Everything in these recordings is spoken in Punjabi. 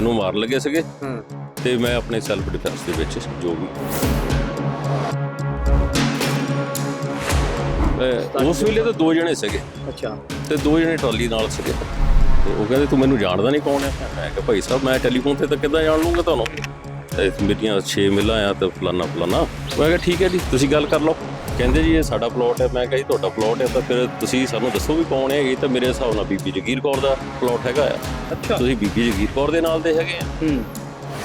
ਮੈਨੂੰ ਮਾਰਨ ਲੱਗੇ ਸੀਗੇ। ਹਾਂ। ਤੇ ਮੈਂ ਆਪਣੇ ਸੈਲਫ ਡਿਫੈਂਸ ਦੇ ਵਿੱਚ ਜੋ ਵੀ ਉਸ ਵੇਲੇ ਤਾਂ ਦੋ ਜਣੇ ਸੀਗੇ। ਅੱਛਾ। ਤੇ ਦੋ ਜਣੇ ਟਰਾਲੀ ਨਾਲ ਸੀਗੇ। ਤੇ ਉਹ ਕਹਿੰਦੇ ਤੂੰ ਮੈਨੂੰ ਜਾਣਦਾ ਨਹੀਂ ਕੌਣ ਹੈ? ਮੈਂ ਕਿਹਾ ਭਾਈ ਸਾਹਿਬ ਮੈਂ ਟੈਲੀਫੋਨ ਤੇ ਤਾਂ ਕਿੱਦਾਂ ਜਾਣ ਲੂੰਗਾ ਤੁਹਾਨੂੰ? ਤੇ ਮੇਰੀਆਂ 6 ਮਿਲਾਂ ਆ ਤੇ ਫਲਾਨਾ ਫਲਾਨਾ। ਮੈਂ ਕਿਹਾ ਠੀਕ ਹੈ ਜੀ ਤੁਸੀਂ ਗੱਲ ਕਰ ਲਓ। ਕਹਿੰਦੇ ਜੀ ਇਹ ਸਾਡਾ ਪਲਾਟ ਹੈ। ਮੈਂ ਕਿਹਾ ਜੀ ਤੁਹਾਡਾ ਪਲਾਟ ਹੈ। ਤਾਂ ਫਿਰ ਤੁਸੀਂ ਸਾਨੂੰ ਦੱਸੋ ਵੀ ਕੌਣ ਹੈ ਇਹ ਤਾਂ ਮੇਰੇ ਹਿਸਾਬ ਨਾਲ ਬੀਬੀ ਜਗੀਰ ਕੌਰ ਦਾ ਪਲਾਟ ਹੈਗਾ ਆ। ਅੱਛਾ। ਤੁਸੀਂ ਬੀਬੀ ਜਗੀਰ ਕੌਰ ਦੇ ਨਾਲ ਦੇ ਹੈਗੇ ਆ? ਹੂੰ।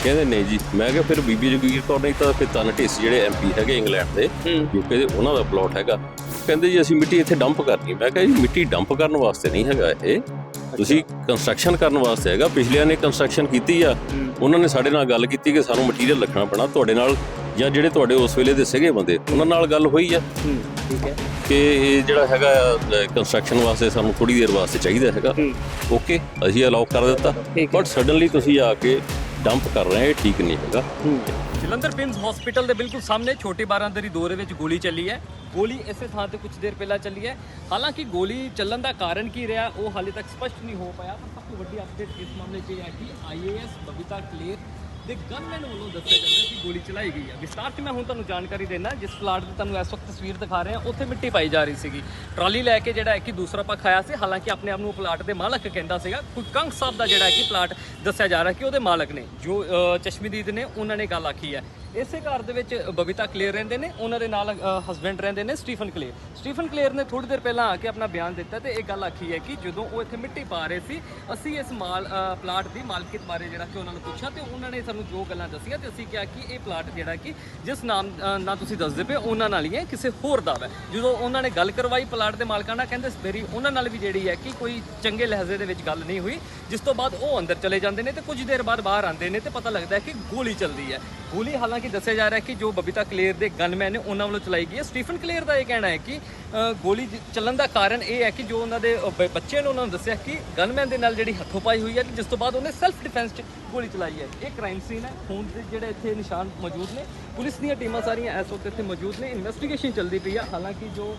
ਕਹਿੰਦੇ ਨਹੀਂ ਜੀ ਮੈਂ ਕਿਹਾ ਫਿਰ ਬੀਬੀ ਜਗੀਰ ਕੌਰ ਨਹੀਂ ਤਾਂ ਫਿਰ ਤਨ ਢੇਸੀ ਜਿਹੜੇ ਐਮਪੀ ਹੈਗੇ ਇੰਗਲੈਂਡ ਦੇ ਯੂਕੇ ਦੇ ਉਹਨਾਂ ਦਾ ਪਲਾਟ ਹੈਗਾ। ਕਹਿੰਦੇ ਜੀ ਅਸੀਂ ਮਿੱਟੀ ਇੱਥੇ ਡੰਪ ਕਰਨੀ ਮੈਂ ਕਿਹਾ ਜੀ ਮਿੱਟੀ ਡੰਪ ਕਰਨ ਵਾਸਤੇ ਨਹੀਂ ਹੈਗਾ ਇਹ। ਤੁਸੀਂ ਕੰਸਟਰਕਸ਼ਨ ਕਰਨ ਵਾਸਤੇ ਹੈਗਾ। ਪਿਛਲਿਆਂ ਨੇ ਕੰਸਟਰਕਸ਼ਨ ਕੀਤੀ ਆ। ਉਹਨਾਂ ਨੇ ਸਾਡੇ ਨਾਲ ਗੱਲ ਕੀਤੀ ਕਿ ਸਾਨੂੰ ਮਟੀਰੀਅਲ ਰੱਖਣਾ ਪੈਣਾ ਤੁਹਾਡੇ ਨਾਲ ਜਾਂ ਜਿਹੜੇ ਤੁਹਾਡੇ ਉਸ ਵੇਲੇ ਦੇ ਸੀਗੇ ਬੰਦੇ ਉਹਨਾਂ ਨਾਲ ਗੱਲ ਹੋਈ ਆ। ਠੀਕ ਹੈ। ਕਿ ਇਹ ਜਿਹੜਾ ਹੈਗਾ ਕੰਸਟਰਕਸ਼ਨ ਵਾਸਤੇ ਸਾਨੂੰ ਥੋੜੀ ਦੇਰ ਵਾਸਤੇ ਚਾਹੀਦਾ ਹੈਗਾ। ਓਕੇ ਅਸੀਂ ਅਲਾਉ ਕਰ ਦਿੱਤਾ। ਬਟ ਸਡਨਲੀ ਤੁਸੀਂ ਆ ਕੇ ਡੰਪ ਕਰ ਰਹੇ ਹੋ ਇਹ ਠੀਕ ਨਹੀਂ ਹੈਗਾ। ਹੂੰ। ਜਲੰਧਰ ਬਿਮਸ ਹਸਪੀਟਲ ਦੇ ਬਿਲਕੁਲ ਸਾਹਮਣੇ ਛੋਟੀ ਬਾਰਾਂਦਰੀ ਦੋਰੇ ਵਿੱਚ ਗੋਲੀ ਚੱਲੀ ਹੈ। ਗੋਲੀ ਇਸੇ ਥਾਂ ਤੇ ਕੁਝ ਦੇਰ ਪਹਿਲਾਂ ਚੱਲੀ ਹੈ। ਹਾਲਾਂਕਿ ਗੋਲੀ ਚੱਲਣ ਦਾ ਕਾਰਨ ਕੀ ਰਿਹਾ ਉਹ ਹਾਲੇ ਤੱਕ ਸਪਸ਼ਟ ਨਹੀਂ ਹੋ ਪਾਇਆ ਪਰ ਸਭ ਤੋਂ ਵੱਡੀ ਅਪਡੇਟ ਇਸ ਮਾਮਲੇ 'ਚ ਇਹ ਹੈ ਕਿ ਆਈਏਐਸ ਬਬੀਤਾ ਕਲੇਰ ਦੇ ਗਨਮੈਨ ਵੱਲੋਂ ਦੱਸਿਆ ਜਾਂਦਾ ਕਿ ਗੋਲੀ ਚਲਾਈ ਗਈ ਹੈ ਵਿਸਤਾਰ 'ਚ ਮੈਂ ਹੁਣ ਤੁਹਾਨੂੰ ਜਾਣਕਾਰੀ ਦੇਣਾ ਜਿਸ ਪਲਾਟ ਦੀ ਤੁਹਾਨੂੰ ਇਸ ਵਕਤ ਤਸਵੀਰ ਦਿਖਾ ਰਹੇ ਹਾਂ ਉੱਥੇ ਮਿੱਟੀ ਪਾਈ ਜਾ ਰਹੀ ਸੀਗੀ। ਟਰਾਲੀ ਲੈ ਕੇ ਜਿਹੜਾ ਹੈ ਕਿ ਦੂਸਰਾ ਪੱਖ ਆਇਆ ਸੀ ਹਾਲਾਂਕਿ ਆਪਣੇ ਆਪ ਨੂੰ ਉਹ ਪਲਾਟ ਦੇ ਮਾਲਕ ਕਹਿੰਦਾ ਸੀਗਾ ਕੋਈ ਕੰਗ ਸਾਹਿਬ ਦਾ ਜਿਹੜਾ ਹੈ ਕਿ ਪਲਾਟ ਦੱਸਿਆ ਜਾ ਰਿਹਾ ਕਿ ਉਹਦੇ ਮਾਲਕ ਨੇ ਜੋ ਅ, ਚਸ਼ਮਦੀਦ ਨੇ ਉਹਨਾਂ ਨੇ ਗੱਲ ਆਖੀ ਹੈ। ਇਸੇ ਘਰ ਦੇ ਵਿੱਚ ਬਬੀਤਾ ਕਲੇਰ ਰਹਿੰਦੇ ਨੇ, ਉਹਨਾਂ ਦੇ ਨਾਲ ਹਸਬੰਡ ਰਹਿੰਦੇ ਨੇ ਸਟੀਫਨ ਕਲੇਰ। ਸਟੀਫਨ ਕਲੇਰ ਨੇ ਥੋੜੀ ਦੇਰ ਪਹਿਲਾਂ ਆ ਕੇ ਆਪਣਾ ਬਿਆਨ ਦਿੱਤਾ ਤੇ ਇਹ ਗੱਲ ਆਖੀ ਹੈ ਕਿ ਜਦੋਂ ਉਹ ਇੱਥੇ ਮਿੱਟੀ ਪਾ ਰਹੇ ਸੀ, ਅਸੀਂ ਇਸ ਮਾਲ ਪਲਾਟ ਦੀ ਮਾਲਕੀਅਤ ਬਾਰੇ ਜਿਹੜਾ ਕਿ ਉਹਨਾਂ ਨੂੰ ਪੁੱਛਿਆ ਤੇ ਉਹਨਾਂ ਨੇ ਸਾਨੂੰ ਜੋ ਗੱਲਾਂ ਦੱਸੀਆਂ ਤੇ ਅਸੀਂ ਕਿਹਾ ਕਿ ਇਹ ਪਲਾਟ ਜਿਹੜਾ ਕਿ ਜਿਸ ਨਾਮ ਨਾਲ ਤੁਸੀਂ ਦੱਸਦੇ ਪਏ ਉਹਨਾਂ ਨਾਲ ਹੀ ਹੈ, ਕਿਸੇ ਹੋਰ ਦਾ ਹੈ ਜਦੋਂ ਉਹਨਾਂ ਨੇ ਗੱਲ ਕਰਵਾਈ ਪਲਾਟ ਦੇ ਮਾਲਕਾਂ ਨਾਲ, ਕਹਿੰਦੇ ਮੇਰੀ ਉਹਨਾਂ ਨਾਲ ਵੀ ਜਿਹੜੀ ਹੈ ਕਿ ਕੋਈ ਚੰਗੇ ਲਹਿਜ਼ੇ ਦੇ ਵਿੱਚ ਗੱਲ ਨਹੀਂ ਹੋਈ, ਜਿਸ ਤੋਂ ਬਾਅਦ ਉਹ ਅੰਦਰ ਚਲੇ ਜਾਂਦੇ ਨੇ ਤੇ ਕੁਝ ਦੇਰ ਬਾਅਦ ਬਾਹਰ ਆਉਂਦੇ ਨੇ ਤੇ ਪਤਾ ਲੱਗਦਾ ਹੈ ਕਿ ਗੋਲੀ ਚੱਲਦੀ ਹੈ। ਗੋਲੀ ਹਾਲਾਂਕਿ ਦੱਸਿਆ ਜਾ ਰਿਹਾ ਹੈ ਕਿ ਜੋ ਬਬੀਤਾ ਕਲੇਰ ਦੇ ਗਨਮੈਨ ਨੇ ਉਹਨਾਂ ਵੱਲੋਂ ਚਲਾਈ ਗਈ ਹੈ। ਸਟੀਫਨ ਕਲੇਰ ਦਾ ਇਹ ਕਹਿਣਾ ਹੈ ਕਿ ਗੋਲੀ ਚੱਲਣ ਦਾ ਕਾਰਨ ਇਹ ਹੈ ਕਿ ਜੋ ਉਹਨਾਂ ਦੇ ਬ- ਬੱਚੇ ਨੇ ਉਹਨਾਂ ਨੂੰ ਦੱਸਿਆ ਕਿ ਗਨਮੈਨ ਦੇ ਨਾਲ ਜਿਹੜੀ ਹੱਥੋਂ ਪਾਈ ਹੋਈ ਹੈ ਤੇ ਜਿਸ ਤੋਂ ਬਾਅਦ ਉਹਨੇ ਸੈਲਫ ਡਿਫੈਂਸ 'ਚ ਗੋਲੀ ਚਲਾਈ ਹੈ। ਇਹ ਕ੍ਰਾਈਮ ਸੀਨ ਹੈ। ਖੂਨ ਦੇ ਜਿਹੜੇ ਇੱਥੇ ਨਿਸ਼ਾਨ ਮੌਜੂਦ ਨੇ। ਪੁਲਿਸ ਦੀਆਂ ਟੀਮਾਂ ਸਾਰੀਆਂ ਇਸ ਵਕਤ ਇੱਥੇ ਮੌਜੂਦ ਨੇ। ਇਨਵੈਸਟੀਗੇਸ਼ਨ ਚੱਲਦੀ ਪਈ ਹੈ ਹਾਲਾਂਕਿ ਜੋ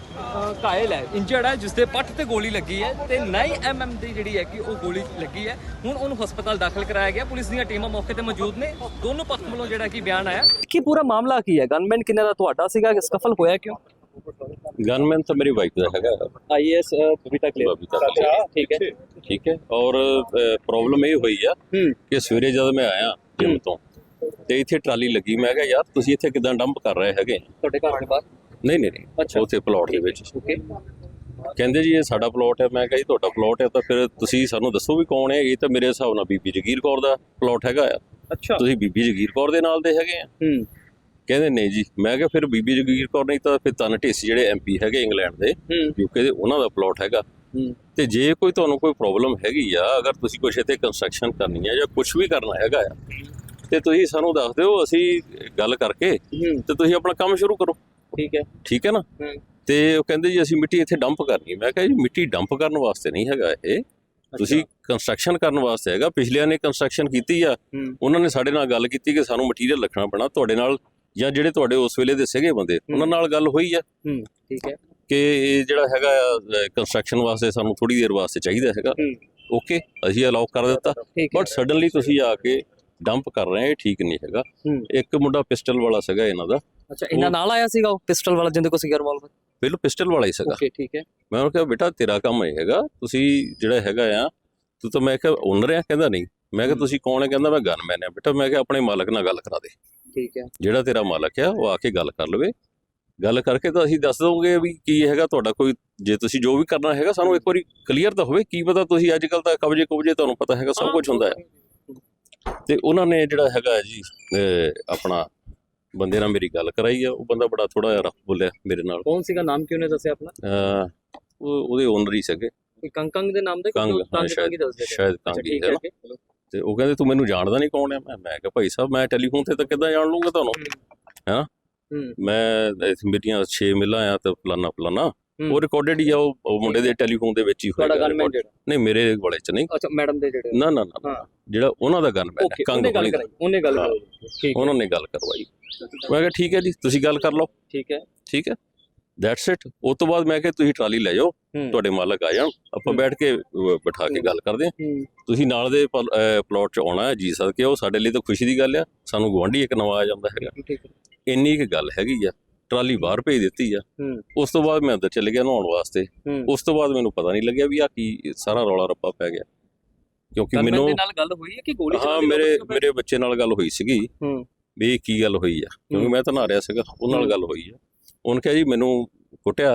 ਕਾਇਲ ਹੈ ਇੰਜਰਡ ਹੈ, ਜਿਸ ਦੇ ਪੱਟ ਤੇ ਗੋਲੀ ਲੱਗੀ ਹੈ ਤੇ 9 ਐਮਐਮ ਦੀ ਜਿਹੜੀ ਹੈ ਕਿ ਉਹ ਗੋਲੀ ਲੱਗੀ ਹੈ। ਹੁਣ ਉਹਨੂੰ ਹਸਪਤਾਲ ਦਾਖਲ ਕਰਾਇਆ ਗਿਆ। ਪੁਲਿਸ ਦੀਆਂ ਟੀਮਾਂ ਮੌਕੇ ਤੇ ਮੌਜੂਦ ਨੇ। ਦੋਨੋਂ ਪੱਖ ਵੱਲੋਂ ਜਿਹੜਾ ਕਿ ਬਿਆਨ ਆਇਆ? ਕੀ ਪੂਰਾ ਮਾਮਲਾ ਕੀ ਹੈ? ਗਨਮੈਨ ਕਿੰਨੇ ਦਾ ਤੁਹਾਡਾ ਸੀਗਾ? ਸਫਲ ਹੋਇਆ ਕਿਉਂ? ਗਨਮੈਨ ਤਾਂ ਮੇਰੀ ਵਾਈਫ ਦਾ ਹੈਗਾ। ਆਈਐਸ ਬਬੀਤਾ ਬਬੀਤਾ ਕਲੇਰ। ਠੀਕ ਹੈ। ਠੀਕ ਹੈ। ਔਰ ਪ੍ਰੋਬਲਮ ਇਹ ਹੋਈ ਆ ਕਿ ਸਵੇਰੇ ਜਦ ਮੈਂ ਆਇਆ ਜਿਮ ਤੋਂ ਤੇ ਇੱਥੇ ਟਰਾਲੀ ਲੱਗੀ। ਮੈਂ ਕਿਹਾ ਯਾਰ ਤੁਸੀਂ ਇੱਥੇ ਕਿਦਾਂ ਡੰਪ ਕਰ ਰਹੇ ਹੈਗੇ? ਤੁਹਾਡੇ ਘਰ ਦੇ ਬਾਹਰ? ਨਹੀਂ ਨਹੀਂ ਨਹੀਂ। ਉੱਥੇ ਪਲਾਟ ਦੇ ਵਿੱਚ। ਓਕੇ। ਕਹਿੰਦੇ ਜੀ ਇਹ ਸਾਡਾ ਪਲਾਟ ਹੈ। ਮੈਂ ਕਿਹਾ ਜੀ ਤੁਹਾਡਾ ਪਲਾਟ ਹੈ। ਤਾਂ ਫਿਰ ਤੁਸੀਂ ਸਾਨੂੰ ਦੱਸੋ ਵੀ ਕੌਣ ਹੈ? ਇਹ ਤਾਂ ਮੇਰੇ ਹਿਸਾਬ ਨਾਲ ਬੀਬੀ ਜਗੀਰ ਕੌਰ ਦਾ ਪਲਾਟ ਹੈਗਾ ਆ। ਅੱਛਾ। ਤੁਸੀਂ ਬੀਬੀ ਜਗੀਰ ਕੌਰ ਦੇ ਨਾਲ ਦੇ ਹੈਗੇ ਆ। ਹੂੰ। ਕਹਿੰਦੇ ਨਹੀਂ ਜੀ। ਮੈਂ ਕਿਹਾ ਫਿਰ ਬੀਬੀ ਜਗੀਰ ਕੌਰ ਨਹੀਂ ਤਾਂ ਫਿਰ ਤਨ ਢੇਸੀ ਜਿਹੜੇ ਐਮਪੀ ਹੈਗੇ ਇੰਗਲੈਂਡ ਦੇ ਯੂਕੇ ਦੇ ਉਹਨਾਂ ਦਾ ਪਲਾਟ ਹੈਗਾ। ਤੇ ਜੇ ਕੋਈ ਤੁਹਾਨੂੰ ਕੋਈ ਪ੍ਰੋਬਲਮ ਹੈਗੀ ਆ ਅਗਰ ਤੁਸੀਂ ਕੁਛ ਇੱਥੇ ਕੰਸਟਰਕਸ਼ਨ ਕਰਨੀ ਹੈ ਜਾਂ ਕੁਝ ਵੀ ਕਰਨਾ ਹੈਗਾ ਆ ਤੇ ਤੁਸੀਂ ਸਾਨੂੰ ਦੱਸ ਦਿਓ ਅਸੀਂ ਗੱਲ ਕਰਕੇ ਤੇ ਤੁਸੀਂ ਆਪਣਾ ਕੰਮ ਸ਼ੁਰੂ ਕਰੋ। ਠੀਕ ਹੈ। ਠੀਕ ਹੈ ਨਾ? ਤੇ ਉਹ ਕਹਿੰਦੇ ਜੀ ਅਸੀਂ ਮਿੱਟੀ ਇੱਥੇ ਡੰਪ ਕਰਨੀ। ਮੈਂ ਕਿਹਾ ਜੀ ਮਿੱਟੀ ਡੰਪ ਕਰਨ ਵਾਸਤੇ ਨਹੀਂ ਹੈਗਾ ਇਹ। ਤੁਸੀਂ ਕੰਸਟਰਕਸ਼ਨ ਕਰਨ ਵਾਸਤੇ ਹੈਗਾ ਪਿਛਲਿਆਂ ਨੇ ਕੰਸਟਰਕਸ਼ਨ ਕੀਤੀ ਆ ਉਹਨਾਂ ਨੇ ਸਾਡੇ ਨਾਲ ਗੱਲ ਕੀਤੀ ਕਿ ਸਾਨੂੰ ਮਟੀਰੀਅਲ ਰੱਖਣਾ ਪੈਣਾ ਤੁਹਾਡੇ ਨਾਲ ਜਾਂ ਜਿਹੜੇ ਤੁਹਾਡੇ ਉਸ ਵੇਲੇ ਦੇ ਸੀਗੇ ਬੰਦੇ ਉਹਨਾਂ ਨਾਲ ਗੱਲ ਹੋਈ ਆ। ਠੀਕ ਹੈ। ਕਿ ਇਹ ਜਿਹੜਾ ਹੈਗਾ ਕੰਸਟਰਕਸ਼ਨ ਵਾਸਤੇ ਸਾਨੂੰ ਥੋੜੀ ਦੇਰ ਵਾਸਤੇ ਚਾਹੀਦਾ ਹੈਗਾ। ਓਕੇ ਅਸੀਂ ਅਲਾਉ ਕਰ ਦਿੱਤਾ। ਬਟ ਸਡਨਲੀ ਤੁਸੀਂ ਆ ਕੇ ਡੰਪ ਕਰ ਰਹੇ ਇਹ ਠੀਕ ਨਹੀਂ ਹੈਗਾ। ਇੱਕ ਮੁੰਡਾ ਪਿਸਟਲ ਵਾਲਾ ਸੀਗਾ ਇਹਨਾਂ ਦਾ। ਅੱਛਾ ਇਹਨਾਂ ਨਾਲ ਆਇਆ ਸੀਗਾ ਉਹ ਪਿਸਟਲ ਵਾਲਾ ਜਿੰਦੇ ਕੋ ਸੀਗਾ ਰਿਵਾਲਵਰ ਪਹਿਲਾਂ ਪਿਸਟਲ ਵਾਲਾ ਹੀ ਸੀਗਾ ਓਕੇ ਠੀਕ ਹੈ ਮੈਂ ਉਹਨੂੰ ਕਿਹਾ ਬੇਟਾ ਤੇਰਾ ਕੰਮ ਇਹ ਹੈਗਾ ਤੁਸੀਂ ਜਿਹੜਾ ਹੈਗਾ ਆ ਤੂੰ ਤਾਂ ਮੈਂ ਕਿਹਾ ਓਨਰ ਆ ਕਹਿੰਦਾ ਨਹੀਂ ਮੈਂ ਕਿਹਾ। ਤੁਸੀਂ ਕੌਣ ਹੈ ਕਹਿੰਦਾ ਮੈਂ ਗਨਮੈਨ ਆ ਬੇਟਾ ਮੈਂ ਕਿਹਾ ਆਪਣੇ ਮਾਲਕ ਨਾਲ ਗੱਲ ਕਰਾ ਦੇ ਠੀਕ ਹੈ ਜਿਹੜਾ ਤੇਰਾ ਮਾਲਕ ਆ ਉਹ ਆ ਕੇ ਗੱਲ ਕਰ ਲਵੇ ਗੱਲ ਕਰਕੇ ਤਾਂ ਅਸੀਂ ਦੱਸ ਦੋਗੇ ਵੀ ਕੀ ਹੈਗਾ ਤੁਹਾਡਾ ਕੋਈ ਜੇ ਤੁਸੀਂ ਜੋ ਵੀ ਕਰਨਾ ਹੈਗਾ ਸਾਨੂੰ ਇੱਕ ਵਾਰੀ ਕਲੀਅਰ ਤਾਂ ਹੋਵੇ ਕੀ ਪਤਾ ਤੁਸੀਂ ਅੱਜ ਕੱਲ ਤਾਂ ਕਬਜੇ ਕੁਬਜੇ ਤੁਹਾਨੂੰ ਪਤਾ ਹੈਗਾ ਸਭ ਕੁਝ ਹੁੰਦਾ ਹੈ ਤੇ ਉਹਨਾਂ ਨੇ ਜਿਹੜਾ ਹੈਗਾ ਜੀ ਆਪਣਾ ਬੰਦੇ ਨਾਲ ਮੇਰੀ ਗੱਲ ਕਰਾਈ ਆ ਉਹ ਬੰਦਾ ਬੜਾ ਥੋੜਾ ਜਿਹਾ ਰਫ ਬੋਲਿਆ ਮੇਰੇ ਨਾਲ। ਕੌਣ ਸੀਗਾ? ਨਾਮ ਕਿਉਂ ਨੇ ਦੱਸਿਆ ਆਪਣਾ? ਅਹ ਉਹ ਉਹਦੇ ਓਨਰ ਹੀ ਸੀਗੇ। ਕੋਈ ਕੰਕੰਗ ਦੇ ਨਾਮ ਦੇ ਕੰਗ ਹਾਂ ਕੰਗ ਸ਼ਾਇਦ ਹੀ ਦੱਸਦੇ ਸ਼ਾਇਦ ਕੰਗ ਹੀ ਹੈ ਨਾ। ਤੇ ਉਹ ਕਹਿੰਦੇ ਤੂੰ ਮੈਨੂੰ ਜਾਣਦਾ ਨਹੀਂ ਕੌਣ ਹੈ ਮੈਂ ਮੈਂ ਕਿਹਾ ਭਾਈ ਸਾਹਿਬ ਮੈਂ ਟੈਲੀਫੋਨ ਤੇ ਤਾਂ ਕਿੱਦਾਂ ਜਾਣ ਲੂੰਗਾ ਤੁਹਾਨੂੰ? ਹੂੰ। ਮੈਂ ਇੱਥੇ ਮੇਰੀਆਂ 6 ਮਿਲਾਂ ਆ ਤੇ ਫਲਾਨਾ ਫਲਾਨਾ। ਉਹ ਰਿਕਾਰਡਡ ਹੀ ਆ ਉਹ ਮੁੰਡੇ ਦੇ ਟੈਲੀਫੋਨ ਦੇ ਵਿੱਚ ਹੀ। ਜਿਹੜਾ? ਨਹੀਂ ਮੇਰੇ ਵਾਲੇ ਚ ਨਹੀਂ। ਅੱਛਾ ਮੈਡਮ ਦੇ ਜਿਹੜੇ ਨਾ ਨਾ ਨਾ ਹਾਂ। ਜਿਹੜਾ ਉਹਨਾਂ ਦਾ ਗਨਮੈਨ ਓਕੇ ਕੰਗ। ਕਰਾਈ ਉਹਨੇ ਗੱਲ ਹਾਂ। ਠੀਕ ਹੈ। ਉਹਨਾਂ ਨੇ ਗੱਲ ਕਰਵਾਈ। ਮੈਂ ਕਿਹਾ ਠੀਕ ਹੈ ਜੀ ਤੁਸੀਂ ਗੱਲ ਕਰ ਲਓ। ਠੀਕ ਹੈ। ਠੀਕ ਹੈ। ਦੈਟਸ ਇਟ ਉਸ ਤੋਂ ਬਾਅਦ ਮੈਂ ਕਿਹਾ ਤੁਸੀਂ ਟਰਾਲੀ ਲੈ ਜਾਓ ਹੂੰ। ਤੁਹਾਡੇ ਮਾਲਕ ਆ ਜਾਣ। ਆਪਾਂ ਹੂੰ। ਬੈਠ ਕੇ ਬਿਠਾ ਕੇ ਗੱਲ ਕਰਦੇ ਹਾਂ। ਹੂੰ। ਤੁਸੀਂ ਨਾਲ ਦੇ ਪਲਾਟ 'ਚ ਆਉਣਾ ਹੈ ਜੀ ਸਦਕੇ ਉਹ ਸਾਡੇ ਲਈ ਤਾਂ ਖੁਸ਼ੀ ਦੀ ਗੱਲ ਆ। ਸਾਨੂੰ ਗਵਾਂਢੀ ਇੱਕ ਨਵਾਂ ਆ ਜਾਂਦਾ ਹੈਗਾ। ਹੈ। ਇੰਨੀ ਕੁ ਗੱਲ ਹੈਗੀ ਆ। ਟਰਾਲੀ ਬਾਹਰ ਭੇਜ ਦਿੱਤੀ ਆ। ਉਸ ਤੋਂ ਬਾਅਦ ਮੈਂ ਅੰਦਰ ਚਲੇ ਗਿਆ ਨਹਾਉਣ ਵਾਸਤੇ। ਉਸ ਤੋਂ ਬਾਅਦ ਮੈਨੂੰ ਪਤਾ ਨਹੀਂ ਲੱਗਿਆ ਵੀ ਆ ਕੀ ਸਾਰਾ ਰੌਲਾ ਰੱਪਾ ਪੈ ਗਿਆ। ਕਿਉਂਕਿ ਮੈਨੂੰ ਨਾਲ ਗੱਲ ਹੋਈ ਹੈ ਕਿ ਗੋਲੀ ਹਾਂ ਮੇਰੇ? ਮੇਰੇ ਬੱਚੇ ਨਾਲ ਗੱਲ ਹੋਈ ਸੀਗੀ। ਹੂੰ। ਵੀ ਇਹ ਕੀ ਗੱਲ ਹੋਈ ਆ? ਕਿਉਂਕਿ। ਮੈਂ ਤਾਂ ਨਹਾ ਰਿਹਾ ਸੀਗਾ ਉਹ ਨਾਲ। ਗੱਲ ਹੋਈ ਆ। ਉਹਨੇ ਕਿਹਾ ਜੀ ਮੈਨੂੰ ਕੁੱਟਿਆ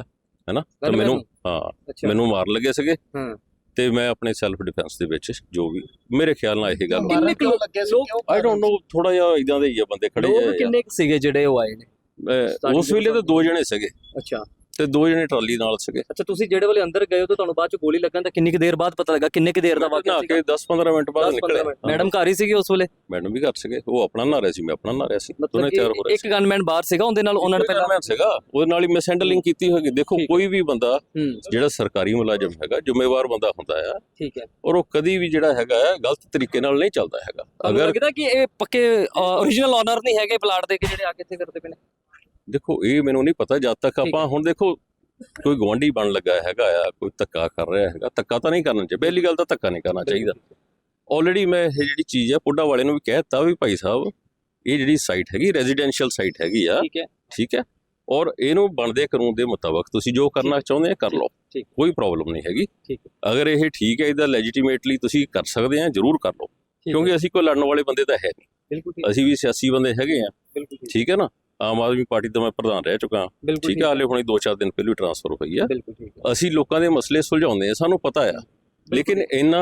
ਹੈਨਾ? ਤੇ ਮੈਨੂੰ ਹਾਂ ਮੈਨੂੰ ਮਾਰ ਲੱਗੇ ਸੀਗੇ। ਹਾਂ। ਤੇ ਮੈਂ ਆਪਣੇ ਸੈਲਫ ਡਿਫੈਂਸ ਦੇ ਵਿੱਚ ਜੋ ਵੀ ਮੇਰੇ ਖਿਆਲ ਨਾਲ ਇਹ ਗੱਲ ਕਿੰਨੇ ਕੁ ਲੱਗੇ ਸੀ? ਆਈ ਡੋਨਟ ਨੋ ਥੋੜਾ ਜਿਹਾ ਇਦਾਂ ਦੇ ਹੀ ਆ ਬੰਦੇ ਖੜੇ ਆ। ਕਿੰਨੇ ਕੁ ਸੀਗੇ ਜਿਹੜੇ ਉਹ ਆਏ ਨੇ? ਅਹ ਉਸ ਵੇਲੇ ਤਾਂ ਦੋ ਜਣੇ ਸੀਗੇ। ਅੱਛਾ। ਤੇ ਦੋ ਜਣੇ ਟਰਾਲੀ ਨਾਲ ਸੀਗੇ। ਅੱਛਾ ਤੁਸੀਂ ਜਿਹੜੇ ਵੇਲੇ ਅੰਦਰ ਗਏ ਹੋ ਤਾਂ ਤੁਹਾਨੂੰ ਬਾਅਦ ਚ ਗੋਲੀ ਲੱਗਣ ਦਾ ਕਿੰਨੀ ਕੁ ਦੇਰ ਬਾਅਦ ਪਤਾ ਲੱਗਾ? ਕਿੰਨੇ ਕੁ ਦੇਰ ਦਾ ਵਾਕਿਆ ਨਹਾ ਸੀਗਾ? ਕੇ 10-15 ਮਿੰਟ ਬਾਅਦ 10 ਨਿਕਲੇ ਮਿੰਟ। ਮੈਡਮ ਘਰ ਹੀ ਸੀਗੀ ਉਸ ਵੇਲੇ? ਮੈਡਮ ਵੀ ਘਰ ਸੀਗੇ। ਉਹ ਆਪਣਾ ਨਹਾ ਰਿਹਾ ਸੀ ਮੈਂ ਆਪਣਾ ਨਹਾ ਰਿਹਾ ਸੀ। ਦੋਨੇ ਚਾਰ ਹੋ ਇੱਕ ਗਨਮੈਨ ਬਾਹਰ ਸੀਗਾ ਉਹਦੇ ਨਾਲ ਉਹਨਾਂ ਨੇ ਪਹਿਲਾਂ? ਮੈਂ ਸੀਗਾ ਉਹਦੇ ਨਾਲ ਹੀ ਮਿਸਹੈਂਡਲਿੰਗ ਕੀਤੀ ਹੋਏਗੀ। ਦੇਖੋ। ਕੋਈ ਵੀ ਬੰਦਾ ਹੂੰ। ਜਿਹੜਾ ਸਰਕਾਰੀ ਮੁਲਾਜ਼ਮ ਹੈਗਾ ਜ਼ਿੰਮੇਵਾਰ ਬੰਦਾ ਹੁੰਦਾ ਆ। ਠੀਕ ਹੈ। ਔਰ ਉਹ ਕਦੀ ਵੀ ਜਿਹੜਾ ਹੈਗਾ ਹੈ ਗਲਤ ਤਰੀਕੇ ਨਾਲ ਨਹੀਂ ਚੱਲਦਾ ਹੈਗਾ। ਅਗਰ ਲੱਗਦਾ ਕਿ ਇਹ ਪੱਕੇ origignal ਓਨਰ ਨਹੀਂ ਹੈਗੇ ਪਲਾਟ ਦੇ ਕੇ ਜਿਹੜੇ ਆ ਕੇ ਇੱਥੇ ਕਰਦੇ ਪਏ ਨੇ? ਦੇਖੋ ਇਹ ਮੈਨੂੰ ਨਹੀਂ ਪਤਾ ਜਦ ਤੱਕ ਆਪਾਂ ਹੁਣ ਦੇਖੋ ਕੋਈ ਗਵਾਂਢੀ ਬਣ ਲੱਗਾ ਹੈਗਾ ਆ ਕੋਈ ਧੱਕਾ ਕਰ ਰਿਹਾ ਹੈਗਾ ਧੱਕਾ ਤਾਂ ਨਹੀਂ ਕਰਨਾ ਚਾਹੀਦਾ। ਪਹਿਲੀ ਗੱਲ ਤਾਂ ਧੱਕਾ ਨਹੀਂ ਕਰਨਾ ਚਾਹੀਦਾ। ਆਲਰੇਡੀ ਮੈਂ ਇਹ ਜਿਹੜੀ ਚੀਜ਼ ਆ ਪੁੱਡਾ ਵਾਲੇ ਨੂੰ ਵੀ ਕਹਿ ਦਿੱਤਾ ਵੀ ਭਾਈ ਸਾਹਿਬ ਇਹ ਜਿਹੜੀ ਸਾਈਟ ਹੈਗੀ ਰੈਜ਼ੀਡੈਂਸ਼ੀਅਲ ਸਾਈਟ ਹੈਗੀ ਆ ਠੀਕ ਹੈ। ਠੀਕ ਹੈ? ਔਰ ਇਹਨੂੰ ਬਣਦੇ ਕਾਨੂੰਨ ਦੇ ਮੁਤਾਬਕ ਤੁਸੀਂ ਜੋ ਕਰਨਾ ਚਾਹੁੰਦੇ ਆ ਕਰ ਲਓ। ਕੋਈ ਪ੍ਰੋਬਲਮ ਨਹੀਂ ਹੈਗੀ। ਅਗਰ ਇਹ ਠੀਕ ਹੈ ਇਹਦਾ ਲੈਜੀਟੀਮੇਟਲੀ ਤੁਸੀਂ ਕਰ ਸਕਦੇ ਆ ਜਰੂਰ ਕਰ ਲਓ। ਕਿਉਂਕਿ ਅਸੀਂ ਕੋਈ ਲੜਨ ਵਾਲੇ ਬੰਦੇ ਤਾਂ ਹੈ ਨਹੀਂ। ਅਸੀਂ ਵੀ ਸਿਆਸੀ ਬੰਦੇ ਹੈਗੇ ਆ। ਠੀਕ ਹੈ ਨਾ? ਆਮ ਆਦਮੀ ਪਾਰਟੀ ਦਾ ਮੈਂ ਪ੍ਰਧਾਨ ਰਹਿ ਚੁੱਕਾ ਠੀਕ ਹੈ। ਹਾਲੇ ਹੁਣੇ 2-4 ਦਿਨ ਪਹਿਲਾਂ ਟ੍ਰਾਂਸਫਰ ਹੋਈ ਆ। ਹੈ। ਅਸੀਂ ਲੋਕਾਂ ਦੇ ਮਸਲੇ ਸੁਲਝਾਉਂਦੇ ਆ ਸਾਨੂੰ ਪਤਾ ਆ। ਲੇਕਿਨ ਇੰਨਾ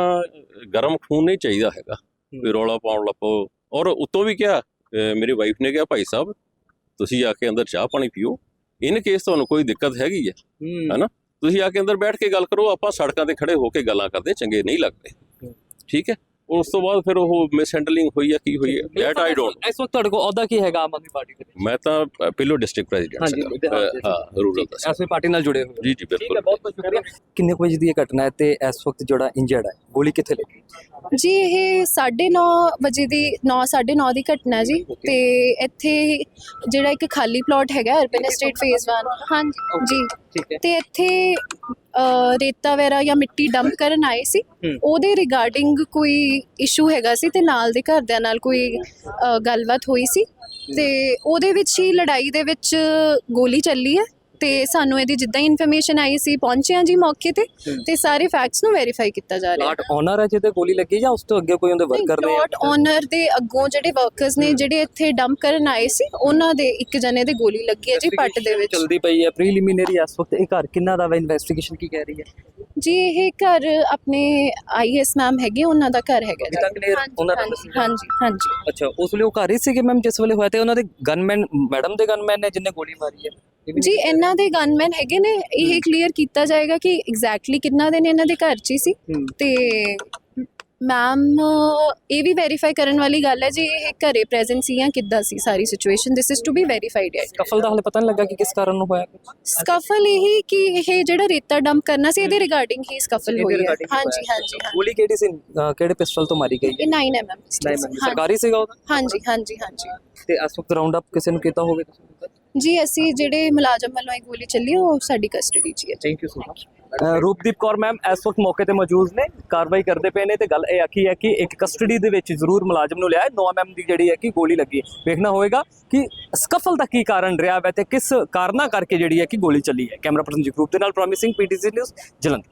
ਗਰਮ ਖੂਨ ਨਹੀਂ ਚਾਹੀਦਾ ਹੈਗਾ। ਵੀ ਰੌਲਾ ਪਾਉਣ ਲੱਪੋ। ਔਰ ਉਤੋਂ ਵੀ ਕਿਹਾ ਮੇਰੀ ਵਾਈਫ ਨੇ ਕਿਹਾ ਭਾਈ ਸਾਹਿਬ ਤੁਸੀਂ ਆ ਕੇ ਅੰਦਰ ਚਾਹ ਪਾਣੀ ਪੀਓ। ਇਨ ਕੇਸ ਤੁਹਾਨੂੰ ਕੋਈ ਦਿੱਕਤ ਹੈਗੀ ਹੈ ਹੂੰ। ਹੈਨਾ? ਤੁਸੀਂ ਆ ਕੇ ਅੰਦਰ ਬੈਠ ਕੇ ਗੱਲ ਕਰੋ ਆਪਾਂ ਸੜਕਾਂ ਤੇ ਖੜੇ ਹੋ ਕੇ ਗੱਲਾਂ ਕਰਦੇ ਚੰਗੇ ਨਹੀਂ ਲੱਗਦੇ। ਹੂੰ। ਠੀਕ ਹੈ? ਉਸ ਤੋਂ ਬਾਅਦ ਫਿਰ ਉਹ ਮਿਸਹੈਂਡਲਿੰਗ ਹੋਈ ਆ ਕੀ ਹੋਈ ਹੈ ਦੈਟ ਆਈ ਡੋਨਟ ਇਸ ਵਕਤ ਤੁਹਾਡੇ ਕੋਲ ਅਹੁਦਾ ਕੀ ਹੈਗਾ ਆਮ ਆਦਮੀ ਪਾਰਟੀ ਦੇ ਵਿੱਚ? ਮੈਂ ਤਾਂ ਅ, ਪਹਿਲੋਂ ਡਿਸਟ੍ਰਿਕਟ ਪ੍ਰੈਜ਼ੀਡੈਂਟ ਹਾਂ ਰੂਰਲ ਦਾ। ਐਸਵੇਂ ਪਾਰਟੀ ਨਾਲ ਜੁੜੇ ਹੋਏ ਹੋ। ਜੀ ਜੀ ਠੀਕ ਹੈ ਬਿਲਕੁਲ। ਬਹੁਤ ਬਹੁਤ ਸ਼ੁਕਰੀਆ। ਕਿੰਨੇ ਕੁ ਵਜੇ ਦੀ ਇਹ ਘਟਨਾ ਹੈ ਤੇ ਇਸ ਵਕਤ ਜਿਹੜਾ ਇੰਜਰਡ ਹੈ ਗੋਲੀ ਕਿੱਥੇ ਲੱਗੀ? ਜੀ ਇਹ 9:30 ਵਜੇ ਦੀ 9:30 ਦੀ ਘਟਨਾ ਹੈ ਜੀ। ਤੇ ਇੱਥੇ ਜਿਹੜਾ ਇੱਕ ਖਾਲੀ ਪਲਾਟ ਹੈਗਾ ਅਰਬਨ ਐਸਟੇਟ ਫੇਜ਼ 1 ਹਾਂਜੀ ਜੀ। ਠੀਕ ਹੈ। ਤੇ ਇੱਥੇ ਅ, ਰੇਤਾ ਵਗੈਰਾ ਜਾਂ ਮਿੱਟੀ ਡੰਪ ਕਰਨ ਆਏ ਸੀ। ਹੂੰ। ਉਹਦੇ ਰਿਗਾਰਡਿੰਗ ਕੋਈ ਇਸ਼ੂ ਹੈਗਾ ਸੀ ਤੇ ਨਾਲ ਦੇ ਘਰਦਿਆਂ ਨਾਲ ਕੋਈ ਅ, ਗੱਲਬਾਤ ਹੋਈ ਸੀ। ਤੇ ਉਹਦੇ ਵਿੱਚ ਹੀ ਲੜਾਈ ਦੇ ਵਿੱਚ ਗੋਲੀ ਚੱਲੀ ਹੈ। ਤੇ ਸਾਨੂੰ ਇਹਦੀ ਜਿੱਦਾਂ ਹੀ ਇਨਫੋਰਮੇਸ਼ਨ ਆਈ ਸੀ ਪਹੁੰਚੇ ਹਾਂ ਜੀ ਮੌਕੇ ਤੇ। ਤੇ ਸਾਰੇ ਫੈਕਟਸ ਨੂੰ ਵੈਰੀਫਾਈ ਕੀਤਾ ਜਾ ਰਿਹਾ ਹੈ ਪਲਾਟ ਓਨਰ ਹੈ ਜਿਹਦੇ ਗੋਲੀ ਲੱਗੀ ਜਾਂ ਉਸ ਤੋਂ ਅੱਗੇ ਕੋਈ ਉਹਦੇ ਵਰਕਰ ਨੇ ਪਲਾਟ ਓਨਰ ਦੇ ਅੱਗੋਂ ਜਿਹੜੇ ਵਰਕਰਸ ਨੇ ਜਿਹੜੇ ਇੱਥੇ ਡੰਪ ਕਰਨ ਆਏ ਸੀ ਉਹਨਾਂ ਦੇ ਇੱਕ ਜਣੇ ਦੇ ਗੋਲੀ ਲੱਗੀ ਹੈ ਜੀ ਪੱਟ ਦੇ ਵਿੱਚ। ਚਲਦੀ ਪਈ ਹੈ ਪ੍ਰੀਲਿਮਿਨਰੀ ਇਸ ਵਕਤ ਇਹ ਘਰ ਕਿੰਨਾ ਦਾ ਵਾ ਇਨਵੈਸਟੀਗੇਸ਼ਨ ਕੀ ਕਹਿ ਰਹੀ ਹੈ? ਜੀ ਇਹ ਘਰ ਆਪਣੇ ਆਈਐਸ ਮੈਮ ਹੈਗੇ ਉਹਨਾਂ ਦਾ ਘਰ ਹੈਗਾ ਅਭੀ ਤੱਕ clear ਹਾਂਜੀ, ਉਹਨਾਂ ਦਾ ਹਾਂਜੀ, ਦੱਸਿਆ? ਹਾਂਜੀ ਹਾਂਜੀ। ਅੱਛਾ ਉਸ ਵੇਲੇ ਉਹ ਘਰ ਹੀ ਸੀਗੇ ਮੈਮ ਜਿਸ ਵੇਲੇ ਹੋਇਆ ਤੇ ਉਹਨਾਂ ਦੇ ਗਨਮੈਨ ਮੈਡਮ ਦੇ ਗਨਮੈਨ ਨੇ ਜਿੰਨੇ ਗੋਲੀ ਮਾਰੀ ਹੈ? ਜੀ ਇਹਨਾਂ ਦੇ ਗਨਮੈਨ ਹੈਗੇ ਨੇ ਇਹ ਕਲੀਅਰ ਕੀਤਾ ਜਾਏਗਾ ਕਿ ਐਗਜ਼ੈਕਟਲੀ ਕਿੰਨਾ ਦੇ ਨੇ ਇਹਨਾਂ ਦੇ ਘਰ 'ਚ ਹੀ। ਸੀ। ਤੇ ਮੈਮ ਇਹ ਵੀ ਵੈਰੀਫਾਈ ਕਰਨ ਵਾਲੀ ਗੱਲ ਹੈ ਜੀ ਇਹ ਘਰੇ ਪ੍ਰੈਜ਼ੈਂਟ ਸੀ ਜਾਂ ਕਿੱਦਾਂ ਸੀ ਸਾਰੀ situation this is to be verified yet ਕਫਲ ਦਾ ਹਲੇ ਪਤਾ ਨਹੀਂ ਲੱਗਾ ਕਿ ਕਿਸ ਕਾਰਨ ਨੂੰ ਹੋਇਆ। ਸਕਫਲ ਇਹੀ ਕਿ ਇਹ ਜਿਹੜਾ ਰੇਤਾ ਡੰਪ ਕਰਨਾ ਸੀ ਇਹਦੇ ਰਿਗਾਰਡਿੰਗ ਹੀ ਸਕਫਲ ਹੋਈ ਹੈ। ਹਾਂਜੀ। ਹਾਂਜੀ ਗੋਲੀ ਕਿਹੜੀ ਸੀ? ਕਿਹੜੇ ਪਿਸਟਲ ਤੋਂ ਮਾਰੀ ਗਈ? ਹੈ ਇਹ 9 ਐਮਐਮ ਸਰਕਾਰੀ ਸੀਗਾ ਉਹਦਾ? ਹਾਂਜੀ ਹਾਂਜੀ ਹਾਂਜੀ। ਤੇ ਇਸ ਵਕਤ ਰਾਉਂਡ ਅਪ ਕਿਸੇ ਨੂੰ ਕੀਤਾ ਹੋਵੇ? ਤੁਸੀਂ ਜੀ ਅਸੀਂ ਜਿਹੜੇ ਮੁਲਾਜ਼ਮ ਵੱਲੋਂ ਇਹ ਗੋਲੀ ਚੱਲੀ ਉਹ ਸਾਡੀ ਕਸਟਡੀ 'ਚ ਹੀ ਹੈ thank you so much Roopdeep Kaur ma'am ਇਸ ਵਕਤ ਮੌਕੇ ਤੇ ਮੌਜੂਦ ਨੇ ਕਾਰਵਾਈ ਕਰਦੇ ਪਏ ਨੇ ਤੇ ਗੱਲ ਇਹ ਆਖੀ ਹੈ ਕਿ ਇੱਕ ਕਸਟਡੀ ਦੇ ਵਿੱਚ ਜ਼ਰੂਰ ਮੁਲਾਜ਼ਮ ਨੂੰ ਲਿਆ 9 ਐਮ ਦੀ ਜਿਹੜੀ ਹੈ ਕਿ ਗੋਲੀ ਲੱਗੀ। ਹੈ ਵੇਖਣਾ ਹੋਏਗਾ ਕਿ ਸਕਫਲ ਦਾ ਕੀ ਕਾਰਨ ਰਿਹਾ ਹੈ ਤੇ ਕਿਸ ਕਾਰਨਾਂ ਕਰਕੇ ਜਿਹੜੀ ਹੈ ਕਿ ਗੋਲੀ ਚੱਲੀ ਹੈ। ਕੈਮਰਾ ਪਰਸਨ ਜਗਰੂਪ ਦੇ ਨਾਲ ਪ੍ਰੋਮਿਸਿੰਗ ਪੀਟੀਸੀ ਨਿਊਜ਼ ਜਲੰਧਰ।